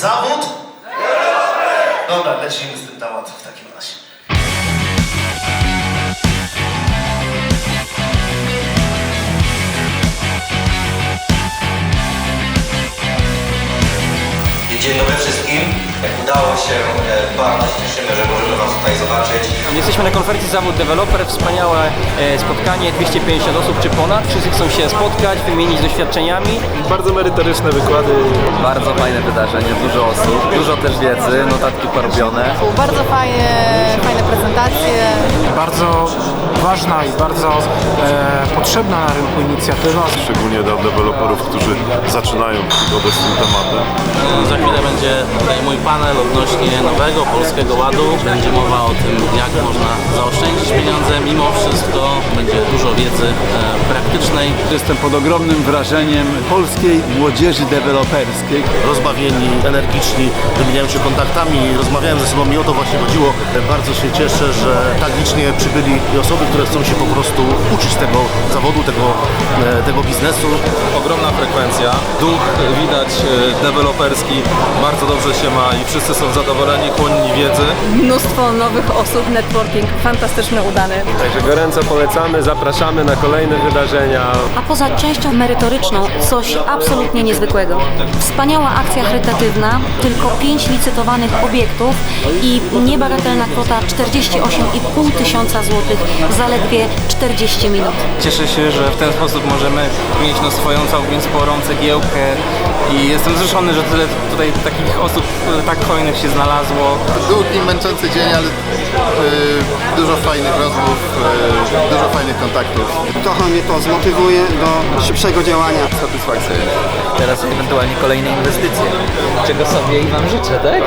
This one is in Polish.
Zawód? Dobra, lecimy z tym tematem w takim razie. Dzień dobry wszystkim. Udało się, e, bardzo się cieszymy, że możemy Was tutaj zobaczyć. Jesteśmy na konferencji Zawód Developer, wspaniałe e, spotkanie, 250 osób czy ponad. Wszyscy chcą się spotkać, wymienić doświadczeniami. Bardzo merytoryczne wykłady. Bardzo fajne wydarzenie, dużo osób, dużo też wiedzy, notatki porobione. Bardzo fajne, fajne prezentacje. bardzo ważna i bardzo e, potrzebna na rynku inicjatywa. szczególnie dla deweloperów, którzy zaczynają przygodę z tym tematem. Za chwilę będzie tutaj mój panel odnośnie nowego Polskiego Ładu. Będzie mowa o tym, jak można zaoszczędzić pieniądze. Mimo wszystko będzie dużo wiedzy e, praktycznej. Jestem pod ogromnym wrażeniem polskiej młodzieży deweloperskiej. rozbawieni, energiczni, wymieniają się kontaktami, rozmawiają ze sobą i o to właśnie chodziło. Bardzo się cieszę, że tak licznie przybyli i osoby, które chcą się po prostu uczyć tego zawodu, tego, e, tego biznesu. Ogromna frekwencja, duch widać e, deweloperski, bardzo dobrze się ma i wszyscy są zadowoleni, chłonni wiedzy. Mnóstwo nowych osób, networking fantastyczny, udany. Także gorąco polecamy, zapraszamy na kolejne wydarzenia. A poza częścią merytoryczną coś absolutnie niezwykłego. Wspaniała akcja charytatywna, tylko 5 licytowanych obiektów i niebagatelna kwota 48,5 tysiąca złotych, zaledwie 40 minut. Cieszę się, że w ten sposób możemy mieć no, swoją całkiem sporą cegiełkę i jestem wzruszony, że tyle tutaj takich osób tak hojnych się znalazło. Długi, męczący dzień, ale dużo fajnych rozmów, dużo fajnych kontaktów. Trochę mnie to zmotywuje do szybszego działania. Satysfakcja. Teraz ewentualnie kolejne inwestycje, czego sobie i Wam życzę, tak?